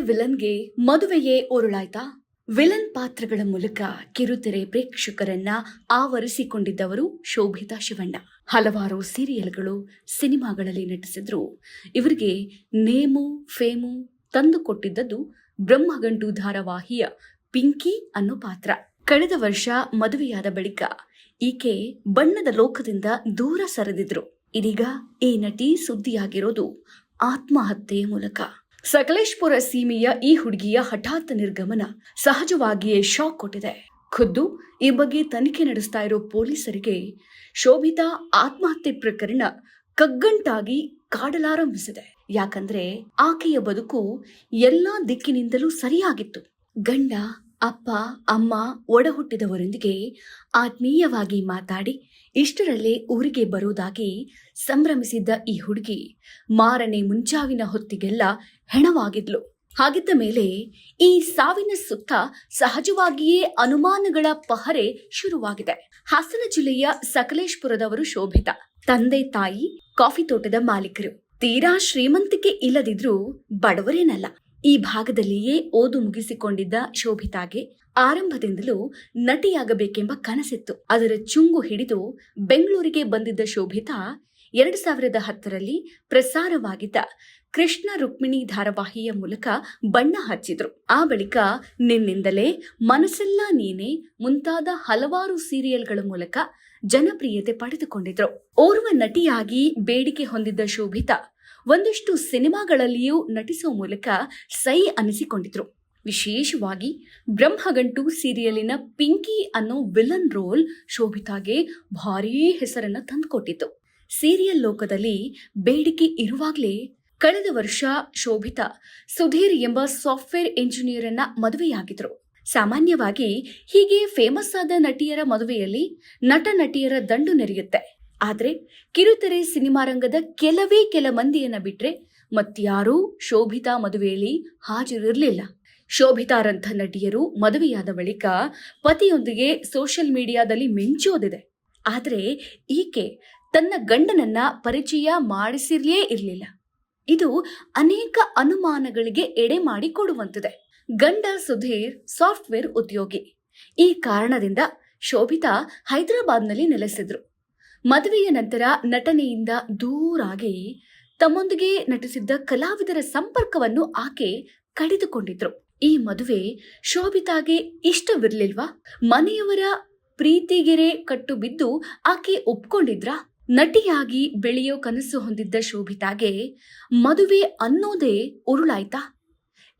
ವಿಲನ್ಗೆ ಮದುವೆಯೇ ಉರುಳಾಯ್ತಾ? Villain ಪಾತ್ರಗಳ ಮೂಲಕ ಕಿರುತೆರೆ ಪ್ರೇಕ್ಷಕರನ್ನ ಆವರಿಸಿಕೊಂಡಿದ್ದವರು ಶೋಭಿತಾ ಶಿವಣ್ಣ. ಹಲವಾರು ಸೀರಿಯಲ್ಗಳು ಸಿನಿಮಾಗಳಲ್ಲಿ ನಟಿಸಿದ್ರು. ಇವರಿಗೆ ನೇಮು, ಫೇಮು ತಂದುಕೊಟ್ಟಿದ್ದದ್ದು ಬ್ರಹ್ಮಗಂಟು ಧಾರಾವಾಹಿಯ ಪಿಂಕಿ ಅನ್ನೋ ಪಾತ್ರ. ಕಳೆದ ವರ್ಷ ಮದುವೆಯಾದ ಬಳಿಕ ಈಕೆ ಬಣ್ಣದ ಲೋಕದಿಂದ ದೂರ ಸರಿದಿದ್ರು. ಇದೀಗ ಈ ನಟಿ ಸುದ್ದಿಯಾಗಿರೋದು ಆತ್ಮಹತ್ಯೆಯ ಮೂಲಕ. ಸಕಲೇಶ್ಪುರ ಸೀಮೆಯ ಈ ಹುಡುಗಿಯ ಹಠಾತ್ ನಿರ್ಗಮನ ಸಹಜವಾಗಿಯೇ ಶಾಕ್ ಕೊಟ್ಟಿದೆ. ಖುದ್ದು ಈ ಬಗ್ಗೆ ತನಿಖೆ ನಡೆಸ್ತಾ ಇರೋ ಪೊಲೀಸರಿಗೆ ಶೋಭಿತಾ ಆತ್ಮಹತ್ಯೆ ಪ್ರಕರಣ ಕಗ್ಗಂಟಾಗಿ ಕಾಡಲಾರಂಭಿಸಿದೆ. ಯಾಕಂದ್ರೆ ಆಕೆಯ ಬದುಕು ಎಲ್ಲಾ ದಿಕ್ಕಿನಿಂದಲೂ ಸರಿಯಾಗಿತ್ತು. ಗಂಡ ಅಪ್ಪ, ಅಮ್ಮ ಒಡಹುಟ್ಟಿದವರೊಂದಿಗೆ ಆತ್ಮೀಯವಾಗಿ ಮಾತಾಡಿ ಇಷ್ಟರಲ್ಲೇ ಊರಿಗೆ ಬರುವುದಾಗಿ ಸಂಭ್ರಮಿಸಿದ್ದ ಈ ಹುಡುಗಿ ಮಾರನೆ ಮುಂಚಾವಿನ ಹೊತ್ತಿಗೆಲ್ಲ ಹೆಣವಾಗಿದ್ಲು. ಹಾಗಿದ್ದ ಮೇಲೆ ಈ ಸಾವಿನ ಸುತ್ತ ಸಹಜವಾಗಿಯೇ ಅನುಮಾನಗಳ ಪಹರೆ ಶುರುವಾಗಿದೆ. ಹಾಸನ ಜಿಲ್ಲೆಯ ಸಕಲೇಶ್ಪುರದವರು ಶೋಭಿತ, ತಂದೆ ತಾಯಿ, ಕಾಫಿ ತೋಟದ ಮಾಲೀಕರು. ತೀರಾ ಶ್ರೀಮಂತಿಕೆ ಇಲ್ಲದಿದ್ರೂ ಬಡವರೇನಲ್ಲ. ಈ ಭಾಗದಲ್ಲಿಯೇ ಓದು ಮುಗಿಸಿಕೊಂಡಿದ್ದ ಶೋಭಿತಾಗೆ ಆರಂಭದಿಂದಲೂ ನಟಿಯಾಗಬೇಕೆಂಬ ಕನಸಿತ್ತು. ಅದರ ಚುಂಗು ಹಿಡಿದು ಬೆಂಗಳೂರಿಗೆ ಬಂದಿದ್ದ ಶೋಭಿತಾ ಎರಡು ಸಾವಿರದ ಹತ್ತರಲ್ಲಿ ಪ್ರಸಾರವಾಗಿದ್ದ ಕೃಷ್ಣ ರುಕ್ಮಿಣಿ ಧಾರಾವಾಹಿಯ ಮೂಲಕ ಬಣ್ಣ ಹಚ್ಚಿದ್ರು. ಆ ಬಳಿಕ ನಿನ್ನಿಂದಲೇ ಮನಸ್ಸೆಲ್ಲ ನೀನೆ ಮುಂತಾದ ಹಲವಾರು ಸೀರಿಯಲ್ಗಳ ಮೂಲಕ ಜನಪ್ರಿಯತೆ ಪಡೆದುಕೊಂಡಿದ್ರು. ಓರ್ವ ನಟಿಯಾಗಿ ಬೇಡಿಕೆ ಹೊಂದಿದ್ದ ಶೋಭಿತಾ ಒಂದಷ್ಟು ಸಿನಿಮಾಗಳಲ್ಲಿಯೂ ನಟಿಸುವ ಮೂಲಕ ಸೈ ಅನಿಸಿಕೊಂಡಿದ್ರು. ವಿಶೇಷವಾಗಿ ಬ್ರಹ್ಮಗಂಟು ಸೀರಿಯಲಿನ ಪಿಂಕಿ ಅನ್ನೋ ವಿಲನ್ ರೋಲ್ ಶೋಭಿತಾಗೆ ಭಾರೀ ಹೆಸರನ್ನ ತಂದುಕೊಟ್ಟಿತ್ತು. ಸೀರಿಯಲ್ ಲೋಕದಲ್ಲಿ ಬೇಡಿಕೆ ಇರುವಾಗಲೇ ಕಳೆದ ವರ್ಷ ಶೋಭಿತಾ, ಸುಧೀರ್ ಎಂಬ ಸಾಫ್ಟ್ವೇರ್ ಇಂಜಿನಿಯರ್ ಅನ್ನ ಮದುವೆಯಾಗಿದ್ರು. ಸಾಮಾನ್ಯವಾಗಿ ಹೀಗೆ ಫೇಮಸ್ ಆದ ನಟಿಯರ ಮದುವೆಯಲ್ಲಿ ನಟ ನಟಿಯರ ದಂಡು ನೆರೆಯುತ್ತೆ. ಆದ್ರೆ ಕಿರುತೆರೆ ಸಿನಿಮಾ ರಂಗದ ಕೆಲವೇ ಕೆಲ ಮಂದಿಯನ್ನ ಬಿಟ್ಟರೆ ಮತ್ಯಾರೂ ಶೋಭಿತಾ ಮದುವೆಯಲ್ಲಿ ಹಾಜರಿರಲಿಲ್ಲ. ಶೋಭಿತಾರಂಥ ನಟಿಯರು ಮದುವೆಯಾದ ಬಳಿಕ ಪತಿಯೊಂದಿಗೆ ಸೋಷಿಯಲ್ ಮೀಡಿಯಾದಲ್ಲಿ ಮಿಂಚೋದಿದೆ. ಆದರೆ ಈಕೆ ತನ್ನ ಗಂಡನನ್ನ ಪರಿಚಯ ಮಾಡಿಸಿರಲೇ ಇರಲಿಲ್ಲ. ಇದು ಅನೇಕ ಅನುಮಾನಗಳಿಗೆ ಎಡೆ ಮಾಡಿಕೊಡುವಂತಿದೆ ಗಂಡ ಸುಧೀರ್ ಸಾಫ್ಟ್ವೇರ್ ಉದ್ಯೋಗಿ. ಈ ಕಾರಣದಿಂದ ಶೋಭಿತಾ ಹೈದರಾಬಾದ್ನಲ್ಲಿ ನೆಲೆಸಿದ್ರು. ಮದುವೆಯ ನಂತರ ನಟನೆಯಿಂದ ದೂರಾಗಿ ತಮ್ಮೊಂದಿಗೆ ನಟಿಸಿದ್ದ ಕಲಾವಿದರ ಸಂಪರ್ಕವನ್ನು ಆಕೆ ಕಡಿದುಕೊಂಡಿದ್ರು. ಈ ಮದುವೆ ಶೋಭಿತಾಗೆ ಇಷ್ಟವಿರ್ಲಿಲ್ವಾ? ಮನೆಯವರ ಪ್ರೀತಿಗೆರೆ ಕಟ್ಟು ಬಿದ್ದು ಆಕೆ ಒಪ್ಕೊಂಡಿದ್ರಾ? ನಟಿಯಾಗಿ ಬೆಳೆಯೋ ಕನಸು ಹೊಂದಿದ್ದ ಶೋಭಿತಾಗೆ ಮದುವೆ ಅನ್ನೋದೇ ಉರುಳಾಯ್ತಾ?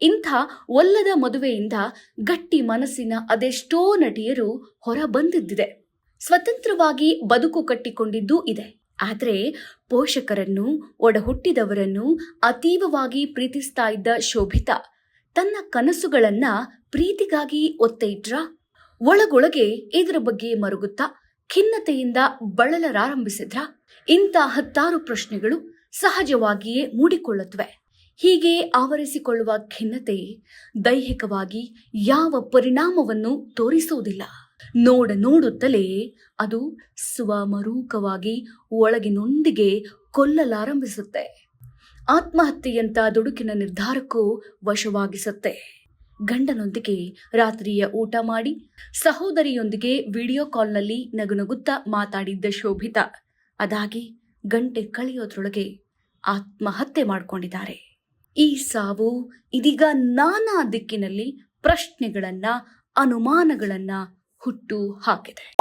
ಇಂಥ ಒಲ್ಲದ ಮದುವೆಯಿಂದ ಗಟ್ಟಿ ಮನಸ್ಸಿನ ಅದೆಷ್ಟೋ ನಟಿಯರು ಹೊರ ಬಂದಿದ್ದಿದೆ ಸ್ವತಂತ್ರವಾಗಿ ಬದುಕು ಕಟ್ಟಿಕೊಂಡಿದ್ದೂ ಇದೆ. ಆದರೆ ಪೋಷಕರನ್ನು, ಒಡಹುಟ್ಟಿದವರನ್ನು ಅತೀವವಾಗಿ ಪ್ರೀತಿಸ್ತಾ ಇದ್ದ ಶೋಭಿತಾ, ತನ್ನ ಕನಸುಗಳನ್ನ ಪ್ರೀತಿಗಾಗಿ ಒತ್ತೆ ಇಟ್ರ ಒಳಗೊಳಗೆ ಇದರ ಬಗ್ಗೆ ಮರುಗುತ್ತಾ ಖಿನ್ನತೆಯಿಂದ ಬಳಲರಾರಂಭಿಸಿದ್ರ? ಇಂಥ ಹತ್ತಾರು ಪ್ರಶ್ನೆಗಳು ಸಹಜವಾಗಿಯೇ ಮೂಡಿಕೊಳ್ಳುತ್ತವೆ ಹೀಗೆ ಆವರಿಸಿಕೊಳ್ಳುವ ಖಿನ್ನತೆ ದೈಹಿಕವಾಗಿ ಯಾವ ಪರಿಣಾಮವನ್ನು ತೋರಿಸುವುದಿಲ್ಲ. ನೋಡ ನೋಡುತ್ತಲೇ ಅದು ಸ್ವಮರೂಕವಾಗಿ ಒಳಗಿನೊಂದಿಗೆ ಕೊಲ್ಲಲಾರಂಭಿಸುತ್ತೆ. ಆತ್ಮಹತ್ಯೆಯಂತ ದುಡುಕಿನ ನಿರ್ಧಾರಕ್ಕೂ ವಶವಾಗಿಸುತ್ತೆ. ಗಂಡನೊಂದಿಗೆ ರಾತ್ರಿಯ ಊಟ ಮಾಡಿ, ಸಹೋದರಿಯೊಂದಿಗೆ ವಿಡಿಯೋ ಕಾಲ್ನಲ್ಲಿ ನಗುನಗುತ್ತಾ ಮಾತಾಡಿದ್ದ ಶೋಭಿತಾ, ಅದಾಗಿ ಗಂಟೆ ಕಳೆಯೋದ್ರೊಳಗೆ ಆತ್ಮಹತ್ಯೆ ಮಾಡಿಕೊಂಡಿದ್ದಾರೆ. ಈ ಸಾವು ಇದೀಗ ನಾನಾ ದಿಕ್ಕಿನಲ್ಲಿ ಪ್ರಶ್ನೆಗಳನ್ನ ಅನುಮಾನಗಳನ್ನ ಹುಟ್ಟು ಹಾಕಿದೆ.